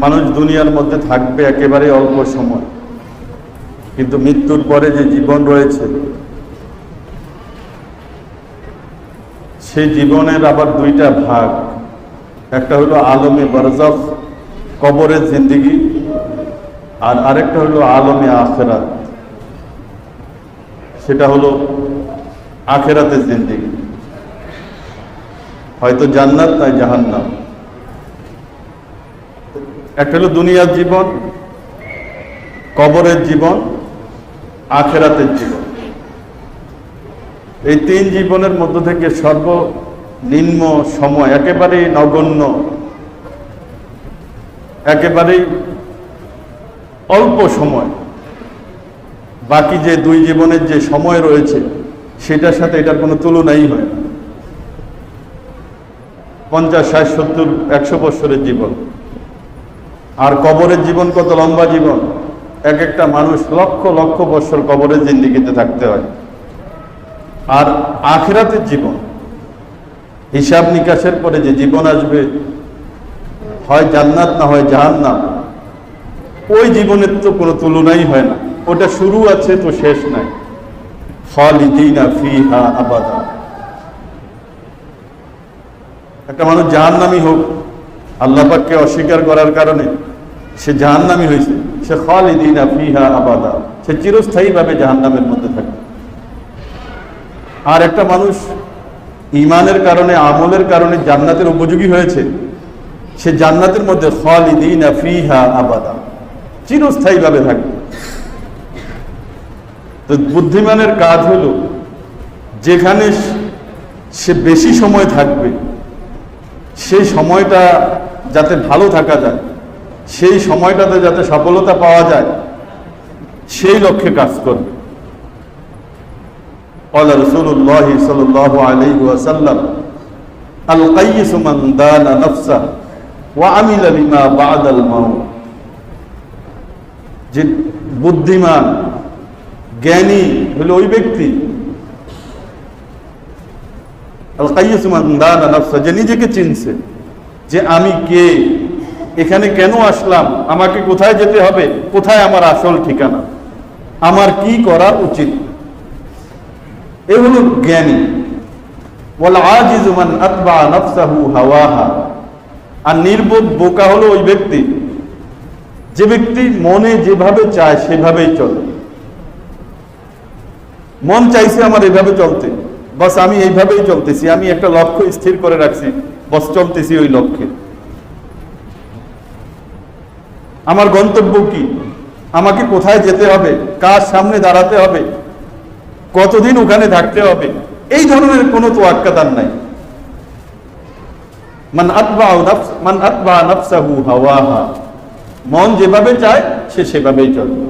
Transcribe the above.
মানুষ দুনিয়ার মধ্যে থাকবে একেবারে অল্প সময়। কিন্তু মৃত্যুর পরে যে জীবন রয়েছে, সেই জীবনের আবার দুইটা ভাগ। একটা হলো আলমে বরজফ কবরের জিন্দিগি, আর আরেকটা হলো আলমে আখেরাত। সেটা হলো আখেরাতের জিন্দিগি। হয়তো জান্নাত নয় জাহান্নাম। একটা হলো দুনিয়ার জীবন, কবরের জীবন, আখেরাতের জীবন। এই তিন জীবনের মধ্য থেকে সর্বনিম্ন সময় একেবারেই নগণ্য। একেবারেই অল্প সময়। বাকি যে দুই জীবনের যে সময় রয়েছে, সেটার সাথে এটার কোনো তুলনাই হয় পঞ্চাশ, ষাট, সত্তর, একশো বৎসরের জীবন। আর কবরের জীবন কত লম্বা জীবন? এক একটা মানুষ লক্ষ লক্ষ বৎসর কবরের জিন্দিগিতে থাকতে হয়। আর আখেরাতের জীবন, হিসাব নিকাশের পরে যে জীবন আসবে, হয় জান্নাত না হয় জাহান্নাম, ওই জীবনের তো কোনো তুলনাই হয় না। ওটা শুরু আছে তো শেষ নাই। খালিদিনা ফিহা আবাদা। একটা মানুষ জাহান্নামি হোক, আল্লাহ পাককে অস্বীকার করার কারণে সে জাহান্নামি হয়েছে। সে খালিদিনা ফিহা আবাদা। সে চিরস্থায়ীভাবে জাহান্নামের মধ্যে থাকে আর একটা মানুষ ইমানের কারণে, আমলের কারণে জান্নাতের উপযোগী হয়েছে, সে জান্নাতের মধ্যে খালিদিনা ফিহা আবাদা। চিরস্থায়ীভাবে থাকবে। তো বুদ্ধিমানের কাজ হলো, যেখানে সে বেশি সময় থাকবে সেই সময়টা যাতে ভালো থাকা যায় সেই সময়টাতে যাতে সফলতা পাওয়া যায় সেই লক্ষ্যে কাজ করবে قال رسول الله صلى الله عليه وسلم القيس من دان نفسه وعمل لما بعد الموت যে বুদ্ধিমান জ্ঞানী হলো ওই ব্যক্তি যে নিজেকে চিনছে যে আমি কে এখানে কেন আসলাম? আমাকে কোথায় যেতে হবে? কোথায় আমার আসল ঠিকানা? আমার কি করা উচিত? এ হলো জ্ঞানী। আর নির্বোধ বোকা হলো ওই ব্যক্তি। যে ব্যক্তি মনে যেভাবে চায় সেভাবেই চলে। মন চাইছে আমার এভাবে চলতে। বস আমি এইভাবেই চলতেছি। আমি একটা লক্ষ্য স্থির করে রাখছি। বস চলতেছি ওই লক্ষ্যে। আমার গন্তব্য কি? আমাকে কোথায় যেতে হবে? কার সামনে দাঁড়াতে হবে? কতদিন ওখানে থাকতে হবে? এই ধরনের কোনো তোয়াক্কা তার নাই। মান আতবা মান আতবা মন যেভাবে চায়, সে সেভাবেই চলবে